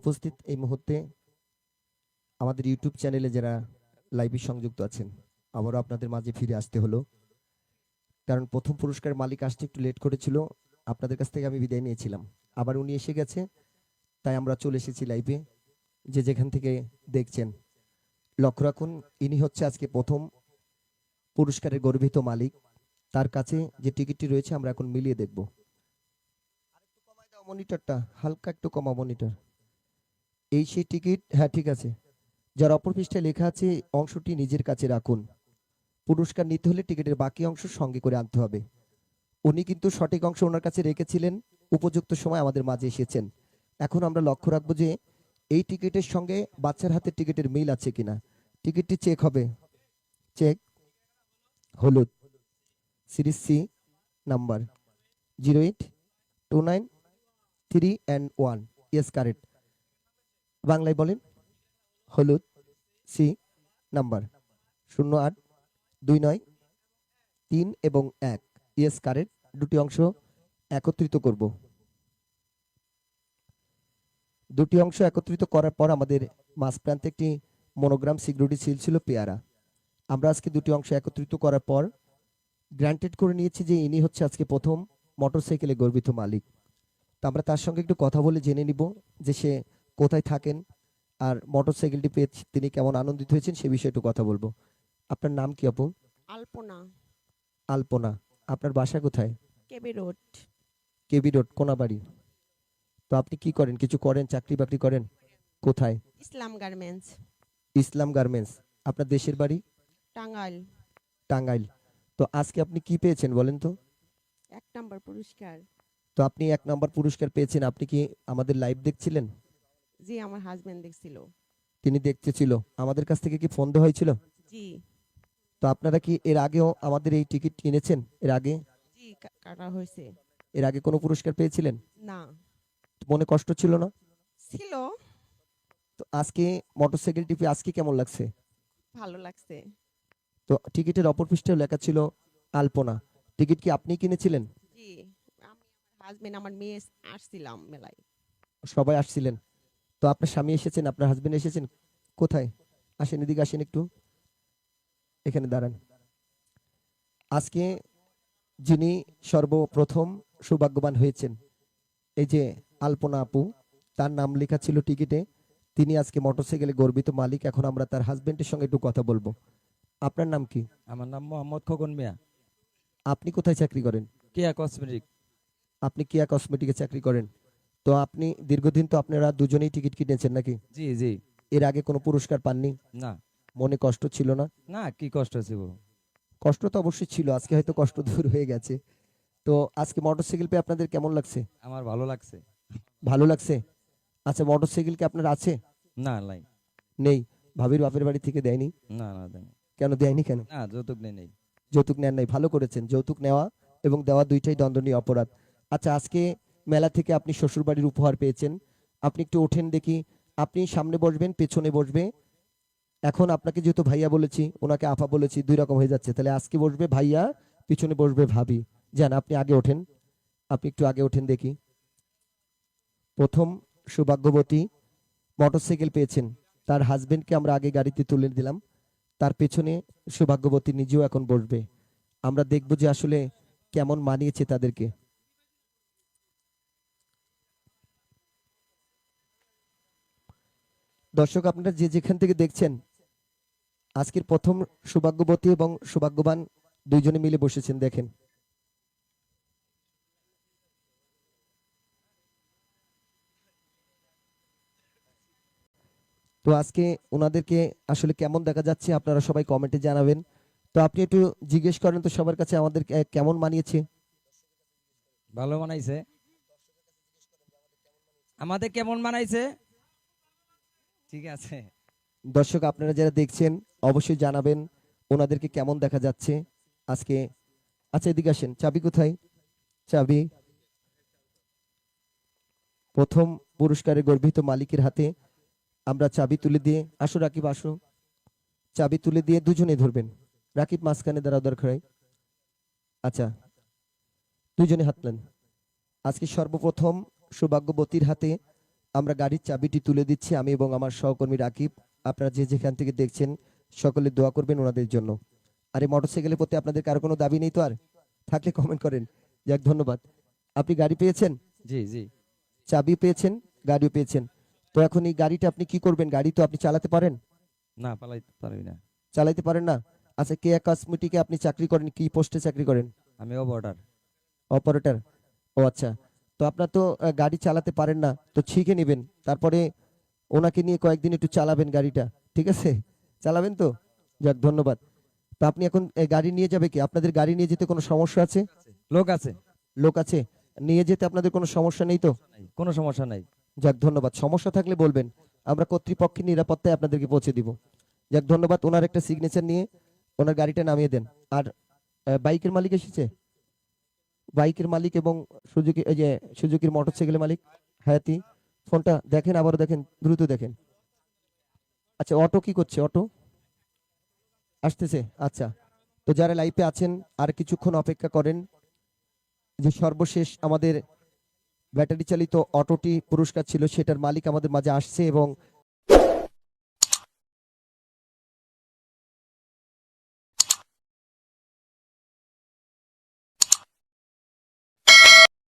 উপস্থিত এই মুহূর্তে আমাদের ইউটিউব চ্যানেলে যারা লাইভে সংযুক্ত আছেন, আবারও আপনাদের মাঝে ফিরে আসতে হলো। কারণ প্রথম পুরস্কার মালিক আসতে একটু লেট করেছিল, আপনাদের কাছ থেকে আমি বিদায় নিয়েছিলাম। আবার উনি এসে গেছে, তাই আমরা চলে এসেছি লাইভে যে যেখান থেকে দেখছেন, লক্ষ্য রাখুন, ইনি হচ্ছে আজকে প্রথম পুরস্কারের গর্বিত মালিক। তার কাছে যে টিকিটটি রয়েছে, আমরা এখন মিলিয়ে দেখব। মনিটরটা হালকা একটু কমা মনিটর এই সেই টিকিট হ্যাঁ ঠিক আছে। যার অপর পৃষ্ঠায় লেখা আছে, অংশটি নিজের কাছে রাখুন। পুরস্কার নিতে হলে টিকিটের বাকি অংশ সঙ্গে করে আনতে হবে। উনি কিন্তু সঠিক অংশ ওনার কাছে রেখেছিলেন, উপযুক্ত সময় আমাদের মাঝে এসেছেন। এখন আমরা লক্ষ্য রাখব যে, এই টিকিটের সঙ্গে বাচ্চার হাতে টিকিটের মিল আছে কিনা। টিকিটটি চেক হবে। চেক, হলুদ। Series C, number. Zero eight, two nine, three and one. Yes, correct. বাংলায় বলেন? হলুদ, সি, নাম্বার, শূন্য আট, দুই নয়, তিন এবং এক। ইয়েস কারেক্ট দুটি অংশ একত্রিত করব। দুটি অংশ একত্রিত করার পর আমাদের মাঝ প্রান্তে একটি মনোগ্রাম সিকিউরিটি সিল ছিল পেয়ারা। আমরা আজকে দুটি অংশ একত্রিত করার পর গ্রান্টেড করে নিয়েছি যে ইনি হচ্ছে আজকে প্রথম মোটরসাইকেলে গর্বিত মালিক। তো আমরা তার সঙ্গে একটু কথা বলে জেনে নিব যে সে কোথায় থাকেন আর মোটরসাইকেলটি পেয়ে তিনি কেমন আনন্দিত হয়েছেন সে বিষয়ে একটু কথা বলব। আপনার নাম কি আপু আলপনা। আলপনা। আপনার বাসা কোথায়? KB road. KB road Konabari. তো আপনি কি করেন? কিছু করেন? চাকরি বাকরি করেন? কোথায়? ইসলাম গার্মেন্টস। ইসলাম গার্মেন্টস। আপনার দেশের বাড়ি? টাঙ্গাইল। টাঙ্গাইল। তো আজকে আপনি কি পেয়েছেন বলেন তো? এক নম্বর পুরস্কার। তো আপনি এক নম্বর পুরস্কার পেয়েছেন। আপনি কি আমাদের লাইভ দেখছিলেন? জি আমার হাজবেন্ড দেখছিল। তিনি দেখতে ছিল আমাদের কাছ থেকে কি ফোন দেওয়া হয়েছিল? জি। তো আপনারা কি এর আগেও আমাদের এই টিকিট কিনেছেন এর আগে? জি কাটা হয়েছে। এর আগে কোনো পুরস্কার পেয়েছিলেন? না। মনে কষ্ট ছিল না? ছিল। তো আজকে মোটরসাইকেলটি পেয়ে আজকে কেমন লাগছে? ভালো লাগছে। তো টিকিটের অপর পৃষ্ঠায় লেখা ছিল আলপনা। টিকিট কি আপনি কিনেছিলেন? জি আমি আমার হাজবেন্ড আমার মেয়ে আসছিলাম মেলায়। সবাই আসছিলেন? তো আপনার স্বামী এসেছেন আপনার হাজবেন্ড এসেছেন কোথায়? আসেন এদিকে আসেন একটু। এখানে দাঁড়ান। আজকে যিনি সর্বপ্রথম সৌভাগ্যবান হয়েছেন এই যে আলপনা আপু তার নাম লেখা ছিল টিকিটে। তিনি আজকে মোটরসাইকেলে গর্বিত মালিক এখন আমরা তার হাজবেন্ডের সঙ্গে একটু কথা বলব। আপনার নাম কি? আমার নাম মোহাম্মদ খোকন মিয়া। আপনি কোথায় চাকরি করেন? কেয়া কসমেটিক। আপনি কিয়া কসমেটিকে চাকরি করেন? তো আপনি দীর্ঘদিন তো আপনারা দুজনেই টিকিট কিনেছেন নাকি? জি জি। এর আগে কোনো পুরস্কার পাননি? না। মনে কষ্ট ছিল না? না কি কষ্ট ছিল? কষ্ট তো অবশ্যই ছিল আজকে হয়তো কষ্ট দূর হয়ে গেছে। তো আজকে মোটরসাইকেল পেয়ে আপনাদের কেমন লাগছে? আমার ভালো লাগছে। ভালো লাগছে? আচ্ছা মোটরসাইকেল কি আপনার আছে? না নাই। নেই? ভাবির বাপের বাড়ি থেকে দেয়নি? না না দেয়নি। কেন দেয়নি কেন? না যৌতুক নেই নেই। যৌতুক নেন নাই ভালো করেছেন। যৌতুক নেওয়া এবং দেওয়া দুইটাই দণ্ডনীয় অপরাধ। আচ্ছা আজকে মেলা থেকে আপনি শ্বশুরবাড়ির উপহার পেয়েছেন। আপনি একটু ওঠেন দেখি। আপনি সামনে বসবেন, পেছনে বসবে। এখন আপনাকে যেহেতু ভাইয়া বলেছি, ওনাকে আপা বলেছি, দুই রকম হয়ে যাচ্ছে। তাহলে আজকে বসবে ভাইয়া, পিছনে বসবে ভাবি। যান, আপনি আগে ওঠেন। আপনি একটু আগে ওঠেন দেখি। প্রথম সৌভাগ্যবতী মোটরসাইকেল পেয়েছেন। তার হাজবেন্ডকে আমরা আগে গাড়িতে তুলে দিলাম। তার পেছনে সৌভাগ্যবতী নিজেও এখন বসবে। আমরা দেখব যে আসলে কেমন মানিয়েছে তাদেরকে। দর্শক, আপনারা যে যেখান থেকে দেখছেন, আজকের প্রথম সৌভাগ্যবতী এবং সৌভাগ্যবান দুইজনে মিলে বসেছেন, দেখেন। তো আজকে ওনাদেরকে আসলে কেমন দেখা যাচ্ছে, আপনারা সবাই কমেন্টে জানাবেন। তো আপনি একটু জিজ্ঞেস করেন তো, সবার কাছে আমাদের কেমন মানিয়েছে? ভালো মানাইছে। আমাদের কেমন বানাইছে ঠিক আছে। দর্শক, আপনারা যারা দেখছেন, অবশ্যই জানাবেন ওনাদেরকে কেমন দেখা যাচ্ছে। আজকে আচ্ছা এদিকে আসেন। চাবি কোথায়? চাবি। প্রথম পুরস্কারের গর্বিত মালিকের হাতে আমরা চাবি তুলে দিয়ে, আসো রাকিব, আসো। চাবি তুলে দিয়ে দুজনে ধরবেন। রাকিব মাঝখানে দাঁড়াও, দরকার। আচ্ছা দুজনে হাতলেন আজকে সর্বপ্রথম সৌভাগ্যবতীর হাতে আমরা গাড়ির চাবিটি তুলে দিচ্ছি আমি এবং আমার সহকর্মী রাকিব। আপনারা যে যেখান থেকে দেখছেন সকলে দোয়া করবেন ওনাদের জন্য। আর এই মোটরসাইকেলের প্রতি আপনাদের কারও কোনো দাবি নেই তো আর? থাকলে কমেন্ট করেন। যাক ধন্যবাদ। আপনি গাড়ি পেয়েছেন? জি জি। চাবি পেয়েছেন? গাড়িও পেয়েছেন। তো এখন এই গাড়িটা আপনি কি করবেন? গাড়ি তো আপনি চালাতে পারেন? না পালাইতে পারবি না। চালাইতে পারেন না? আচ্ছা কে কসমেটিকে আপনি চাকরি করেন? কি পোস্টে চাকরি করেন? আমি বর্ডার অপারেটর ও আচ্ছা। আপনার তো গাড়ি চালাতে পারেন না তো শিখে নেবেন। তারপরে ওনাকে নিয়ে কয়েকদিন একটু চালাবেন গাড়িটা ঠিক আছে? চালাবেন তো? যাক ধন্যবাদ। তো আপনি এখন গাড়ি নিয়ে যাবে কি? আপনাদের গাড়ি নিয়ে যেতে কোনো সমস্যা আছে? লোক আছে। লোক আছে? নিয়ে যেতে আপনাদের কোনো সমস্যা নেই তো? কোনো সমস্যা নাই। যাক ধন্যবাদ। সমস্যা থাকলে বলবেন আমরা কর্তৃপক্ষের নিরাপত্তায় আপনাদেরকে পৌঁছে দিব। যাক ধন্যবাদ ওনার একটা সিগনেচার নিয়ে ওনার গাড়িটা নামিয়ে দেন। আর বাইকের মালিক এসেছে? বাইকের মালিক এবং সুজুকি, এই যে সুজুকির মোটরসাইকেলের মালিক, হায়াতি, ফোনটা দেখেন, আবারও দেখেন, দ্রুত দেখেন। আচ্ছা অটো কি করছে? অটো? আসতেছে আচ্ছা। তো যারা লাইফে আছেন, আর কিছুক্ষণ অপেক্ষা করেন, যে সর্বশেষ আমাদের ব্যাটারি চালিত অটোটি পুরস্কার ছিল, সেটার মালিক আমাদের মাঝে আসছে এবং